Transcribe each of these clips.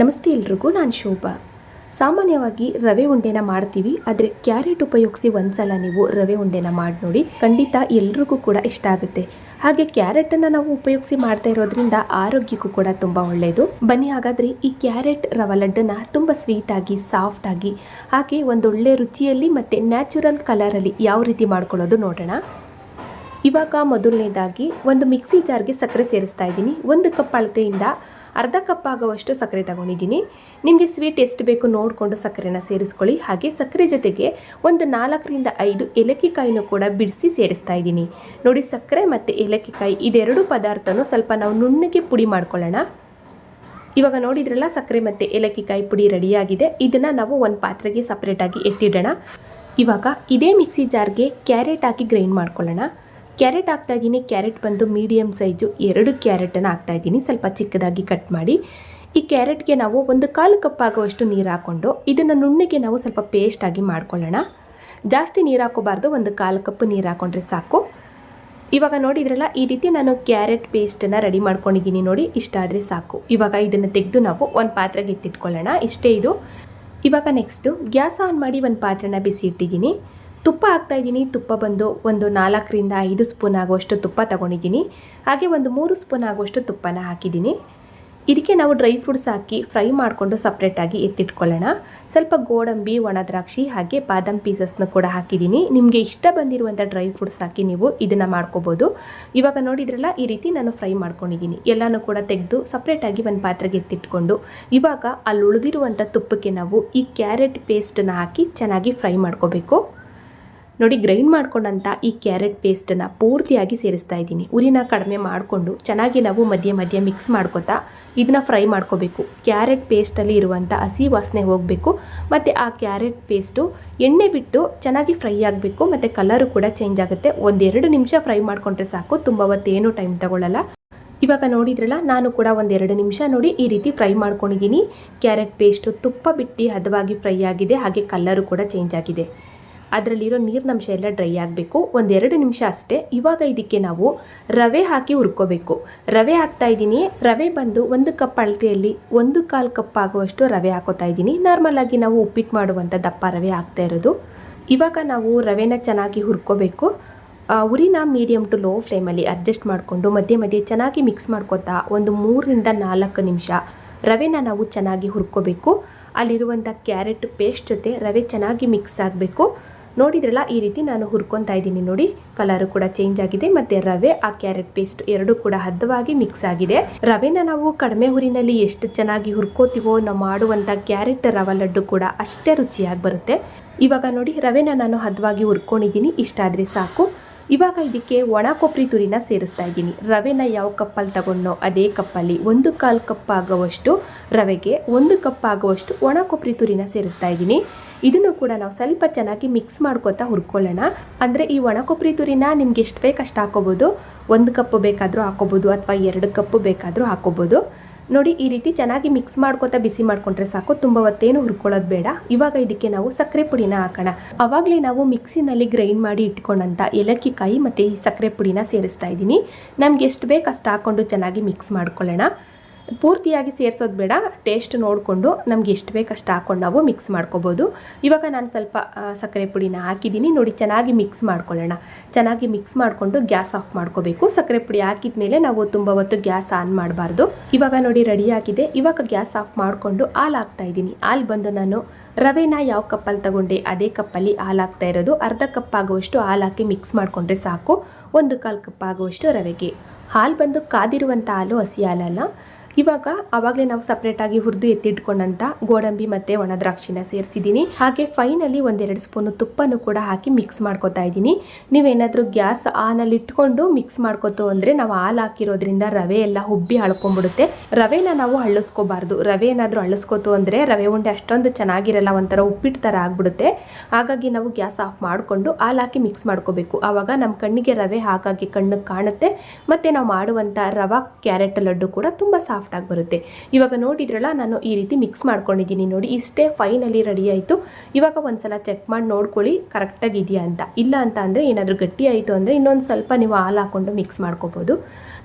ನಮಸ್ತೆ ಎಲ್ರಿಗೂ, ನಾನು ಶೋಭಾ. ಸಾಮಾನ್ಯವಾಗಿ ರವೆ ಉಂಡೆನ ಮಾಡ್ತೀವಿ, ಆದರೆ ಕ್ಯಾರೆಟ್ ಉಪಯೋಗಿಸಿ ಒಂದ್ಸಲ ನೀವು ರವೆ ಉಂಡೆನ ಮಾಡಿ ನೋಡಿ, ಖಂಡಿತ ಎಲ್ರಿಗೂ ಕೂಡ ಇಷ್ಟ ಆಗುತ್ತೆ. ಹಾಗೆ ಕ್ಯಾರೆಟನ್ನು ನಾವು ಉಪಯೋಗಿಸಿ ಮಾಡ್ತಾ ಇರೋದ್ರಿಂದ ಆರೋಗ್ಯಕ್ಕೂ ಕೂಡ ತುಂಬ ಒಳ್ಳೆಯದು ಬನ್ನಿ ಹಾಗಾದರೆ ಈ ಕ್ಯಾರೆಟ್ ರವೆ ಲಡ್ಡನ್ನು ತುಂಬ ಸ್ವೀಟಾಗಿ ಸಾಫ್ಟಾಗಿ ಹಾಗೆ ಒಂದೊಳ್ಳೆ ರುಚಿಯಲ್ಲಿ ಮತ್ತು ನ್ಯಾಚುರಲ್ ಕಲರಲ್ಲಿ ಯಾವ ರೀತಿ ಮಾಡ್ಕೊಳ್ಳೋದು ನೋಡೋಣ. ಇವಾಗ ಮೊದಲನೇದಾಗಿ ಒಂದು ಮಿಕ್ಸಿ ಜಾರ್ಗೆ ಸಕ್ಕರೆ ಸೇರಿಸ್ತಾ ಇದ್ದೀನಿ. ಒಂದು ಕಪ್ ಅಳತೆಯಿಂದ ಅರ್ಧ ಕಪ್ ಆಗುವಷ್ಟು ಸಕ್ಕರೆ ತಗೊಂಡಿದ್ದೀನಿ. ನಿಮಗೆ ಸ್ವೀಟ್ ಎಷ್ಟು ಬೇಕು ನೋಡಿಕೊಂಡು ಸಕ್ಕರೆನ ಸೇರಿಸ್ಕೊಳ್ಳಿ. ಹಾಗೆ ಸಕ್ಕರೆ ಜೊತೆಗೆ ಒಂದು ನಾಲ್ಕರಿಂದ ಐದು ಏಲಕ್ಕಿ ಕಾಯಿನೂ ಕೂಡ ಬಿಡಿಸಿ ಸೇರಿಸ್ತಾ ಇದ್ದೀನಿ. ನೋಡಿ ಸಕ್ಕರೆ ಮತ್ತು ಏಲಕ್ಕಿಕಾಯಿ ಇದೆರಡು ಪದಾರ್ಥನೂ ಸ್ವಲ್ಪ ನಾವು ನುಣ್ಣಗೆ ಪುಡಿ ಮಾಡ್ಕೊಳ್ಳೋಣ. ಇವಾಗ ನೋಡಿದ್ರಲ್ಲ ಸಕ್ಕರೆ ಮತ್ತು ಏಲಕ್ಕಿಕಾಯಿ ಪುಡಿ ರೆಡಿಯಾಗಿದೆ. ಇದನ್ನು ನಾವು ಒಂದು ಪಾತ್ರೆಗೆ ಸಪ್ರೇಟಾಗಿ ಎತ್ತಿಡೋಣ. ಇವಾಗ ಇದೇ ಮಿಕ್ಸಿ ಜಾರ್ಗೆ ಕ್ಯಾರೆಟ್ ಹಾಕಿ ಗ್ರೈಂಡ್ ಮಾಡ್ಕೊಳ್ಳೋಣ. ಕ್ಯಾರೆಟ್ ಹಾಕ್ತಾ ಇದ್ದೀನಿ ಕ್ಯಾರೆಟ್ ಬಂದು ಮೀಡಿಯಮ್ ಸೈಜು ಎರಡು ಕ್ಯಾರೆಟನ್ನು ಹಾಕ್ತಾ ಇದ್ದೀನಿ ಸ್ವಲ್ಪ ಚಿಕ್ಕದಾಗಿ ಕಟ್ ಮಾಡಿ. ಈ ಕ್ಯಾರೆಟ್ಗೆ ನಾವು ಒಂದು ಕಾಲು ಕಪ್ ಆಗುವಷ್ಟು ನೀರು ಹಾಕ್ಕೊಂಡು ಇದನ್ನು ನುಣ್ಣಗೆ ನಾವು ಸ್ವಲ್ಪ ಪೇಸ್ಟಾಗಿ ಮಾಡ್ಕೊಳ್ಳೋಣ. ಜಾಸ್ತಿ ನೀರು ಹಾಕೋಬಾರ್ದು ಒಂದು ಕಾಲು ಕಪ್ ನೀರು ಹಾಕ್ಕೊಂಡ್ರೆ ಸಾಕು. ಇವಾಗ ನೋಡಿದ್ರಲ್ಲ, ಈ ರೀತಿ ನಾನು ಕ್ಯಾರೆಟ್ ಪೇಸ್ಟನ್ನು ರೆಡಿ ಮಾಡ್ಕೊಂಡಿದ್ದೀನಿ ನೋಡಿ, ಇಷ್ಟ ಆದರೆ ಸಾಕು. ಇವಾಗ ಇದನ್ನು ತೆಗೆದು ನಾವು ಒಂದು ಪಾತ್ರೆಗೆ ಎತ್ತಿಟ್ಕೊಳ್ಳೋಣ ಇಷ್ಟೇ ಇದು. ಇವಾಗ ನೆಕ್ಸ್ಟು ಗ್ಯಾಸ್ ಆನ್ ಮಾಡಿ ಒಂದು ಪಾತ್ರೆನ ಬಿಸಿ ಇಟ್ಟಿದ್ದೀನಿ. ತುಪ್ಪ ಹಾಕ್ತಾ ಇದ್ದೀನಿ. ತುಪ್ಪ ಬಂದು ಒಂದು ನಾಲ್ಕರಿಂದ ಐದು ಸ್ಪೂನ್ ಆಗುವಷ್ಟು ತುಪ್ಪ ತಗೊಂಡಿದ್ದೀನಿ. ಹಾಗೆ ಒಂದು ಮೂರು ಸ್ಪೂನ್ ಆಗುವಷ್ಟು ತುಪ್ಪನ ಹಾಕಿದ್ದೀನಿ. ಇದಕ್ಕೆ ನಾವು ಡ್ರೈ ಫ್ರೂಟ್ಸ್ ಹಾಕಿ ಫ್ರೈ ಮಾಡಿಕೊಂಡು ಸಪ್ರೇಟಾಗಿ ಎತ್ತಿಟ್ಕೊಳ್ಳೋಣ. ಸ್ವಲ್ಪ ಗೋಡಂಬಿ, ಒಣ ದ್ರಾಕ್ಷಿ ಹಾಗೆ ಬಾದಾಮ್ ಪೀಸಸ್ನ ಕೂಡ ಹಾಕಿದ್ದೀನಿ. ನಿಮಗೆ ಇಷ್ಟ ಬಂದಿರುವಂಥ ಡ್ರೈ ಫ್ರೂಟ್ಸ್ ಹಾಕಿ ನೀವು ಇದನ್ನು ಮಾಡ್ಕೋಬೋದು. ಇವಾಗ ನೋಡಿದ್ರಲ್ಲ, ಈ ರೀತಿ ನಾನು ಫ್ರೈ ಮಾಡ್ಕೊಂಡಿದ್ದೀನಿ. ಎಲ್ಲನೂ ಕೂಡ ತೆಗೆದು ಸಪ್ರೇಟಾಗಿ ಒಂದು ಪಾತ್ರೆಗೆ ಎತ್ತಿಟ್ಕೊಂಡು, ಇವಾಗ ಅಲ್ಲಿ ಉಳಿದಿರುವಂಥ ತುಪ್ಪಕ್ಕೆ ನಾವು ಈ ಕ್ಯಾರೆಟ್ ಪೇಸ್ಟನ್ನು ಹಾಕಿ ಚೆನ್ನಾಗಿ ಫ್ರೈ ಮಾಡ್ಕೋಬೇಕು. ನೋಡಿ ಗ್ರೈಂಡ್ ಮಾಡ್ಕೊಂಡಂಥ ಈ ಕ್ಯಾರೆಟ್ ಪೇಸ್ಟನ್ನು ಪೂರ್ತಿಯಾಗಿ ಸೇರಿಸ್ತಾ ಇದ್ದೀನಿ. ಉರಿನ ಕಡಿಮೆ ಮಾಡಿಕೊಂಡು ಚೆನ್ನಾಗಿ ನಾವು ಮಧ್ಯೆ ಮಧ್ಯೆ ಮಿಕ್ಸ್ ಮಾಡ್ಕೊತಾ ಇದನ್ನ ಫ್ರೈ ಮಾಡ್ಕೋಬೇಕು. ಕ್ಯಾರೆಟ್ ಪೇಸ್ಟಲ್ಲಿ ಇರುವಂಥ ಹಸಿ ವಾಸನೆ ಹೋಗಬೇಕು. ಮತ್ತು ಆ ಕ್ಯಾರೆಟ್ ಪೇಸ್ಟು ಎಣ್ಣೆ ಬಿಟ್ಟು ಚೆನ್ನಾಗಿ ಫ್ರೈ ಆಗಬೇಕು. ಮತ್ತು ಕಲರು ಕೂಡ ಚೇಂಜ್ ಆಗುತ್ತೆ. ಒಂದೆರಡು ನಿಮಿಷ ಫ್ರೈ ಮಾಡಿಕೊಂಡ್ರೆ ಸಾಕು. ತುಂಬ ಹೊತ್ತೇನು ಟೈಮ್ ತಗೊಳ್ಳಲ್ಲ ಇವಾಗ ನೋಡಿದ್ರಲ್ಲ, ನಾನು ಕೂಡ ಒಂದೆರಡು ನಿಮಿಷ ನೋಡಿ ಈ ರೀತಿ ಫ್ರೈ ಮಾಡ್ಕೊಂಡಿದ್ದೀನಿ. ಕ್ಯಾರೆಟ್ ಪೇಸ್ಟು ತುಪ್ಪ ಬಿಟ್ಟು ಹದವಾಗಿ ಫ್ರೈ ಆಗಿದೆ. ಹಾಗೆ ಕಲ್ಲರು ಕೂಡ ಚೇಂಜ್ ಆಗಿದೆ. ಅದರಲ್ಲಿರೋ ನೀರಿನಂಶ ಎಲ್ಲ ಡ್ರೈ ಆಗಬೇಕು. ಒಂದೆರಡು ನಿಮಿಷ ಅಷ್ಟೇ. ಇವಾಗ ಇದಕ್ಕೆ ನಾವು ರವೆ ಹಾಕಿ ಹುರ್ಕೋಬೇಕು. ರವೆ ಹಾಕ್ತಾ ಇದ್ದೀನಿ. ರವೆ ಬಂದು ಒಂದು ಕಪ್ ಅಳತೆಯಲ್ಲಿ ಒಂದು ಕಾಲು ಕಪ್ ಆಗುವಷ್ಟು ರವೆ ಹಾಕೋತಾ ಇದ್ದೀನಿ. ನಾರ್ಮಲಾಗಿ ನಾವು ಉಪ್ಪಿಟ್ಟು ಮಾಡುವಂಥ ದಪ್ಪ ರವೆ ಹಾಕ್ತಾ ಇರೋದು. ಇವಾಗ ನಾವು ರವೆನ ಚೆನ್ನಾಗಿ ಹುರ್ಕೋಬೇಕು. ಉರಿನ ಮೀಡಿಯಮ್ ಟು ಲೋ ಫ್ಲೇಮಲ್ಲಿ ಅಡ್ಜಸ್ಟ್ ಮಾಡಿಕೊಂಡು ಮಧ್ಯೆ ಮಧ್ಯೆ ಚೆನ್ನಾಗಿ ಮಿಕ್ಸ್ ಮಾಡ್ಕೋತಾ ಒಂದು ಮೂರರಿಂದ ನಾಲ್ಕು ನಿಮಿಷ ರವೆನ ನಾವು ಚೆನ್ನಾಗಿ ಹುರ್ಕೋಬೇಕು. ಅಲ್ಲಿರುವಂಥ ಕ್ಯಾರೆಟ್ ಪೇಸ್ಟ್ ಜೊತೆ ರವೆ ಚೆನ್ನಾಗಿ ಮಿಕ್ಸ್ ಆಗಬೇಕು. ನೋಡಿದ್ರಲ್ಲ, ಈ ರೀತಿ ನಾನು ಹುರ್ಕೊತಾ ಇದ್ದೀನಿ ನೋಡಿ. ಕಲರು ಕೂಡ ಚೇಂಜ್ ಆಗಿದೆ ಮತ್ತು ರವೆ, ಆ ಕ್ಯಾರೆಟ್ ಪೇಸ್ಟ್ ಎರಡು ಕೂಡ ಹದ್ದವಾಗಿ ಮಿಕ್ಸ್ ಆಗಿದೆ. ರವೆನ ನಾವು ಕಡಿಮೆ ಹುರಿನಲ್ಲಿ ಎಷ್ಟು ಚೆನ್ನಾಗಿ ಹುರ್ಕೋತೀವೋ ನಾವು ಮಾಡುವಂಥ ಕ್ಯಾರೆಟ್ ರವೆ ಲಡ್ಡು ಕೂಡ ಅಷ್ಟೇ ರುಚಿಯಾಗಿ ಬರುತ್ತೆ. ಇವಾಗ ನೋಡಿ, ರವೆನ ನಾನು ಹದವಾಗಿ ಹುರ್ಕೊಂಡಿದ್ದೀನಿ, ಇಷ್ಟ ಆದರೆ ಸಾಕು. ಇವಾಗ ಇದಕ್ಕೆ ಒಣ ಕೊಬ್ಬರಿ ತುರಿನ ಸೇರಿಸ್ತಾ ಇದ್ದೀನಿ. ರವೆನ ಯಾವ ಕಪ್ಪಲ್ಲಿ ತಗೊಂಡೋ ಅದೇ ಕಪ್ಪಲ್ಲಿ ಒಂದು ಕಾಲು ಕಪ್ ಆಗುವಷ್ಟು ರವೆಗೆ ಒಂದು ಕಪ್ ಆಗುವಷ್ಟು ಒಣ ಕೊಬ್ಬರಿ ತುರಿನ ಸೇರಿಸ್ತಾ ಇದ್ದೀನಿ. ಇದನ್ನು ಕೂಡ ನಾವು ಸ್ವಲ್ಪ ಚೆನ್ನಾಗಿ ಮಿಕ್ಸ್ ಮಾಡ್ಕೊತಾ ಹುರ್ಕೊಳ್ಳೋಣ. ಅಂದರೆ ಈ ಒಣ ಕೊಬ್ಬರಿ ತುರಿನ ನಿಮ್ಗೆ ಎಷ್ಟು ಬೇಕು ಅಷ್ಟು ಹಾಕೋಬೋದು. ಒಂದು ಕಪ್ ಬೇಕಾದರೂ ಹಾಕೋಬೋದು ಅಥವಾ ಎರಡು ಕಪ್ ಬೇಕಾದರೂ ಹಾಕೋಬೋದು. ನೋಡಿ, ಈ ರೀತಿ ಚೆನ್ನಾಗಿ ಮಿಕ್ಸ್ ಮಾಡ್ಕೊತಾ ಬಿಸಿ ಮಾಡ್ಕೊಂಡ್ರೆ ಸಾಕು. ತುಂಬ ಹೊತ್ತೇನು ಹುರ್ಕೊಳ್ಳೋದು ಬೇಡ. ಇವಾಗ ಇದಕ್ಕೆ ನಾವು ಸಕ್ಕರೆ ಪುಡಿನ ಹಾಕೋಣ. ಅವಾಗಲೇ ನಾವು ಮಿಕ್ಸಿನಲ್ಲಿ ಗ್ರೈಂಡ್ ಮಾಡಿ ಇಟ್ಕೊಂಡಂಥ ಏಲಕ್ಕಿ ಕಾಯಿ ಮತ್ತು ಈ ಸಕ್ಕರೆ ಪುಡಿನ ಸೇರಿಸ್ತಾ ಇದ್ದೀನಿ. ನಮ್ಗೆ ಎಷ್ಟು ಬೇಕು ಅಷ್ಟು ಹಾಕ್ಕೊಂಡು ಚೆನ್ನಾಗಿ ಮಿಕ್ಸ್ ಮಾಡ್ಕೊಳ್ಳೋಣ. ಪೂರ್ತಿಯಾಗಿ ಸೇರಿಸೋದು ಬೇಡ ಟೇಸ್ಟ್ ನೋಡಿಕೊಂಡು ನಮ್ಗೆ ಎಷ್ಟು ಬೇಕು ಅಷ್ಟು ಹಾಕ್ಕೊಂಡು ನಾವು ಮಿಕ್ಸ್ ಮಾಡ್ಕೋಬೋದು. ಇವಾಗ ನಾನು ಸ್ವಲ್ಪ ಸಕ್ಕರೆ ಪುಡಿನ ಹಾಕಿದ್ದೀನಿ. ನೋಡಿ, ಚೆನ್ನಾಗಿ ಮಿಕ್ಸ್ ಮಾಡ್ಕೊಳ್ಳೋಣ. ಚೆನ್ನಾಗಿ ಮಿಕ್ಸ್ ಮಾಡಿಕೊಂಡು ಗ್ಯಾಸ್ ಆಫ್ ಮಾಡ್ಕೋಬೇಕು. ಸಕ್ಕರೆ ಪುಡಿ ಹಾಕಿದ ಮೇಲೆ ನಾವು ತುಂಬ ಹೊತ್ತು ಗ್ಯಾಸ್ ಆನ್ ಮಾಡಬಾರ್ದು. ಇವಾಗ ನೋಡಿ ರೆಡಿ ಆಗಿದೆ. ಇವಾಗ ಗ್ಯಾಸ್ ಆಫ್ ಮಾಡಿಕೊಂಡು ಹಾಲು ಹಾಕ್ತಾ ಇದ್ದೀನಿ. ಹಾಲು ಬಂದು ನಾನು ರವೆನ ಯಾವ ಕಪ್ಪಲ್ಲಿ ತಗೊಂಡೆ, ಅದೇ ಕಪ್ಪಲ್ಲಿ ಹಾಲು ಹಾಕ್ತಾ ಇರೋದು. ಅರ್ಧ ಕಪ್ ಆಗುವಷ್ಟು ಹಾಲು ಹಾಕಿ ಮಿಕ್ಸ್ ಮಾಡಿಕೊಂಡ್ರೆ ಸಾಕು. ಒಂದು ಕಾಲು ಕಪ್ ಆಗುವಷ್ಟು ರವೆಗೆ. ಹಾಲು ಬಂದು ಕಾದಿರುವಂಥ ಹಾಲು ಹಸಿ ಹಾಲಲ್ಲ. ಇವಾಗ ಆವಾಗಲೇ ನಾವು ಸಪ್ರೇಟಾಗಿ ಹುರಿದು ಎತ್ತಿಟ್ಕೊಂಡಂತ ಗೋಡಂಬಿ ಮತ್ತು ಒಣ ದ್ರಾಕ್ಷಿನ ಸೇರಿಸಿದ್ದೀನಿ. ಹಾಗೆ ಫೈನಲ್ಲಿ ಒಂದೆರಡು ಸ್ಪೂನು ತುಪ್ಪನೂ ಕೂಡ ಹಾಕಿ ಮಿಕ್ಸ್ ಮಾಡ್ಕೊತಾ ಇದ್ದೀನಿ. ನೀವೇನಾದರೂ ಗ್ಯಾಸ್ ಆನಲ್ಲಿ ಇಟ್ಕೊಂಡು ಮಿಕ್ಸ್ ಮಾಡ್ಕೋತು ಅಂದರೆ ನಾವು ಹಾಲು ಹಾಕಿರೋದ್ರಿಂದ ರವೆ ಎಲ್ಲ ಹುಬ್ಬಿ ಹಳ್ಕೊಂಡ್ಬಿಡುತ್ತೆ ರವೆನ ನಾವು ಹಳ್ಳಿಸ್ಕೋಬಾರ್ದು ರವೆ ಏನಾದರೂ ಹಳ್ಳಿಸ್ಕೋತು ಅಂದರೆ ರವೆ ಉಂಡೆ ಅಷ್ಟೊಂದು ಚೆನ್ನಾಗಿರಲ್ಲ, ಒಂಥರ ಉಪ್ಪಿಟ್ಟು ಥರ ಆಗ್ಬಿಡುತ್ತೆ. ಹಾಗಾಗಿ ನಾವು ಗ್ಯಾಸ್ ಆಫ್ ಮಾಡಿಕೊಂಡು ಹಾಲು ಹಾಕಿ ಮಿಕ್ಸ್ ಮಾಡ್ಕೋಬೇಕು. ಆವಾಗ ನಮ್ಮ ಕಣ್ಣಿಗೆ ರವೆ ಹಾಗಾಗಿ ಕಣ್ಣಿಗೆ ಕಾಣುತ್ತೆ. ಮತ್ತು ನಾವು ಮಾಡುವಂಥ ರವಾ, ಕ್ಯಾರೆಟ್ ಲಡ್ಡು ಕೂಡ ತುಂಬ ಸಾಫ್ಟ್ ಸಾಫ್ಟಾಗಿ ಬರುತ್ತೆ. ಇವಾಗ ನೋಡಿದ್ರಲ್ಲ, ನಾನು ಈ ರೀತಿ ಮಿಕ್ಸ್ ಮಾಡ್ಕೊಂಡಿದ್ದೀನಿ ನೋಡಿ, ಇಷ್ಟೇ ಫೈನಲಿ ರೆಡಿ ಆಯಿತು. ಇವಾಗ ಒಂದ್ಸಲ ಚೆಕ್ ಮಾಡಿ, ನೋಡ್ಕೊಳ್ಳಿ ಕರೆಕ್ಟಾಗಿ ಇದೆಯಾ ಅಂತ. ಇಲ್ಲ ಅಂತ ಅಂದರೆ ಏನಾದರೂ ಗಟ್ಟಿ ಆಯಿತು ಅಂದರೆ ಇನ್ನೊಂದು ಸ್ವಲ್ಪ ನೀವು ಹಾಲು ಹಾಕ್ಕೊಂಡು ಮಿಕ್ಸ್ ಮಾಡ್ಕೋಬೋದು.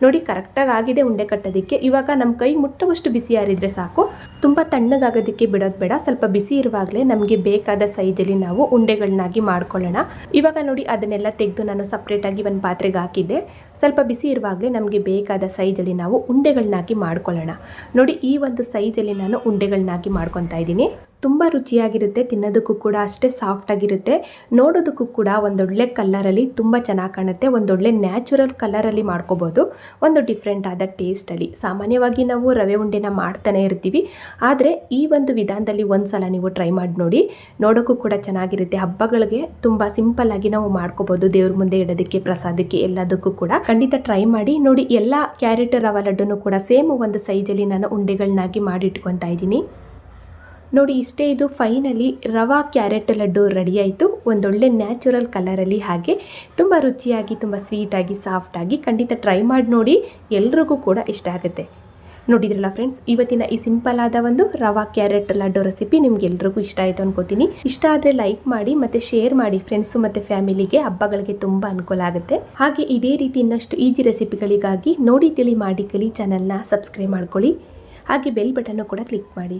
ನೋಡಿ ಕರೆಕ್ಟಾಗಿ ಆಗಿದೆ ಉಂಡೆ ಕಟ್ಟೋದಕ್ಕೆ. ಇವಾಗ ನಮ್ಮ ಕೈ ಮುಟ್ಟುವಷ್ಟು ಬಿಸಿ ಆರಿದ್ರೆ ಸಾಕು. ತುಂಬ ತಣ್ಣಗಾಗೋದಕ್ಕೆ ಬಿಡೋದು ಬೇಡ. ಸ್ವಲ್ಪ ಬಿಸಿ ಇರುವಾಗಲೇ ನಮಗೆ ಬೇಕಾದ ಸೈಜಲ್ಲಿ ನಾವು ಉಂಡೆಗಳನ್ನಾಗಿ ಮಾಡ್ಕೊಳ್ಳೋಣ. ಇವಾಗ ನೋಡಿ, ಅದನ್ನೆಲ್ಲ ತೆಗೆದು ನಾನು ಸಪ್ರೇಟಾಗಿ ಒಂದು ಪಾತ್ರೆಗೆ ಹಾಕಿದ್ದೆ. ಸ್ವಲ್ಪ ಬಿಸಿ ಇರುವಾಗಲೇ ನಮಗೆ ಬೇಕಾದ ಸೈಜಲ್ಲಿ ನಾವು ಉಂಡೆಗಳನ್ನಾಗಿ ಮಾಡ್ಕೊಳ್ಳೋಣ. ನೋಡಿ ಈ ಒಂದು ಸೈಜಲ್ಲಿ ನಾನು ಉಂಡೆಗಳನ್ನಾಗಿ ಮಾಡ್ಕೊತಾ ಇದ್ದೀನಿ. ತುಂಬ ರುಚಿಯಾಗಿರುತ್ತೆ, ತಿನ್ನೋದಕ್ಕೂ ಕೂಡ ಅಷ್ಟೇ ಸಾಫ್ಟಾಗಿರುತ್ತೆ. ನೋಡೋದಕ್ಕೂ ಕೂಡ ಒಂದೊಳ್ಳೆ ಕಲ್ಲರಲ್ಲಿ ತುಂಬ ಚೆನ್ನಾಗಿ ಕಾಣುತ್ತೆ. ಒಂದೊಳ್ಳೆ ನ್ಯಾಚುರಲ್ ಕಲರಲ್ಲಿ ಮಾಡ್ಕೋಬೋದು. ಒಂದು ಡಿಫ್ರೆಂಟ್ ಆದ ಟೇಸ್ಟಲ್ಲಿ. ಸಾಮಾನ್ಯವಾಗಿ ನಾವು ರವೆ ಉಂಡೆನ ಮಾಡ್ತಾನೆ ಇರ್ತೀವಿ. ಆದರೆ ಈ ಒಂದು ವಿಧಾನದಲ್ಲಿ ಒಂದು ಸಲ ನೀವು ಟ್ರೈ ಮಾಡಿ ನೋಡಿ. ನೋಡೋಕ್ಕೂ ಕೂಡ ಚೆನ್ನಾಗಿರುತ್ತೆ. ಹಬ್ಬಗಳಿಗೆ ತುಂಬ ಸಿಂಪಲ್ ಆಗಿ ನಾವು ಮಾಡ್ಕೋಬೋದು. ದೇವ್ರ ಮುಂದೆ ಇಡೋದಕ್ಕೆ, ಪ್ರಸಾದಕ್ಕೆ ಎಲ್ಲದಕ್ಕೂ ಕೂಡ. ಖಂಡಿತ ಟ್ರೈ ಮಾಡಿ ನೋಡಿ. ಎಲ್ಲ ಕ್ಯಾರೆಟ್ ರವ ಲಡ್ಡುನು ಕೂಡ ಸೇಮ್ ಒಂದು ಸೈಜಲ್ಲಿ ನಾನು ಉಂಡೆಗಳನ್ನಾಗಿ ಮಾಡಿ ಇಟ್ಕೊತಾ ಇದ್ದೀನಿ. ನೋಡಿ, ಇಷ್ಟೇ ಇದು ಫೈನಲಿ ರವಾ ಕ್ಯಾರೆಟ್ ಲಡ್ಡು ರೆಡಿ ಆಯಿತು. ಒಂದೊಳ್ಳೆ ನ್ಯಾಚುರಲ್ ಕಲರಲ್ಲಿ ಹಾಗೆ ತುಂಬ ರುಚಿಯಾಗಿ, ತುಂಬ ಸ್ವೀಟಾಗಿ ಸಾಫ್ಟಾಗಿ ಖಂಡಿತ ಟ್ರೈ ಮಾಡಿ ನೋಡಿ, ಎಲ್ರಿಗೂ ಕೂಡ ಇಷ್ಟ ಆಗುತ್ತೆ. ನೋಡಿದ್ರಲ್ಲ ಫ್ರೆಂಡ್ಸ್ ಇವತ್ತಿನ ಈ ಸಿಂಪಲ್ ಆದ ಒಂದು ರವಾ ಕ್ಯಾರೆಟ್ ಲಡ್ಡು ರೆಸಿಪಿ ನಿಮ್ಗೆ ಎಲ್ರಿಗೂ ಇಷ್ಟ ಆಯಿತು ಅನ್ಕೋತೀನಿ. ಇಷ್ಟ ಆದರೆ ಲೈಕ್ ಮಾಡಿ, ಮತ್ತೆ ಶೇರ್ ಮಾಡಿ ಫ್ರೆಂಡ್ಸು ಮತ್ತು ಫ್ಯಾಮಿಲಿಗೆ ಹಬ್ಬಗಳಿಗೆ ತುಂಬ ಅನುಕೂಲ ಆಗುತ್ತೆ. ಹಾಗೆ ಇದೇ ರೀತಿ ಇನ್ನಷ್ಟು ಈಜಿ ರೆಸಿಪಿಗಳಿಗಾಗಿ ನೋಡಿ, ತಿಳಿ ಮಾಡಿ, ಕಲಿ ಚಾನಲ್ನ ಸಬ್ಸ್ಕ್ರೈಬ್ ಮಾಡ್ಕೊಳ್ಳಿ. ಹಾಗೆ ಬೆಲ್ ಬಟನ್ನು ಕೂಡ ಕ್ಲಿಕ್ ಮಾಡಿ.